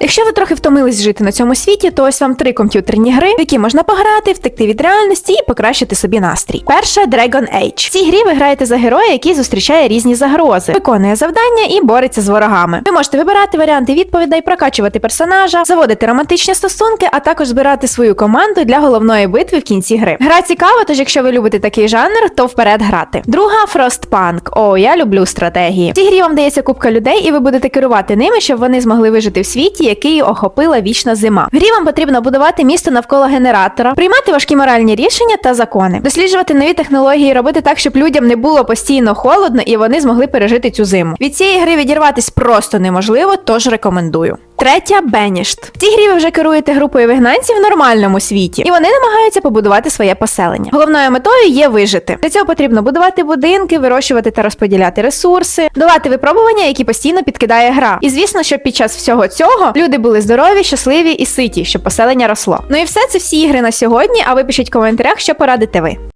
Якщо ви трохи втомились жити на цьому світі, то ось вам три комп'ютерні гри, в які можна пограти, втекти від реальності і покращити собі настрій. Перша Dragon Age. В цій грі ви граєте за героя, який зустрічає різні загрози, виконує завдання і бореться з ворогами. Ви можете вибирати варіанти відповідей, прокачувати персонажа, заводити романтичні стосунки, а також збирати свою команду для головної битви в кінці гри. Гра цікава, тож якщо ви любите такий жанр, то вперед грати. Друга Frostpunk. О, я люблю стратегії. В цій грі вам дається кубка людей, і ви будете керувати ними, щоб вони змогли вижити в світі, який охопила вічна зима. В грі вам потрібно будувати місто навколо генератора, приймати важкі моральні рішення та закони, досліджувати нові технології, робити так, щоб людям не було постійно холодно і вони змогли пережити цю зиму. Від цієї гри відірватись просто неможливо, тож рекомендую. Третя Banished. В цій грі ви вже керуєте групою вигнанців в нормальному світі, і вони намагаються побудувати своє поселення. Головною метою є вижити. Для цього потрібно будувати будинки, вирощувати та розподіляти ресурси, долати випробування, які постійно підкидає гра. І звісно, щоб під час всього цього люди були здорові, щасливі і ситі, щоб поселення росло. Ну і все це всі ігри на сьогодні. А ви пишіть в коментарях, що порадите ви.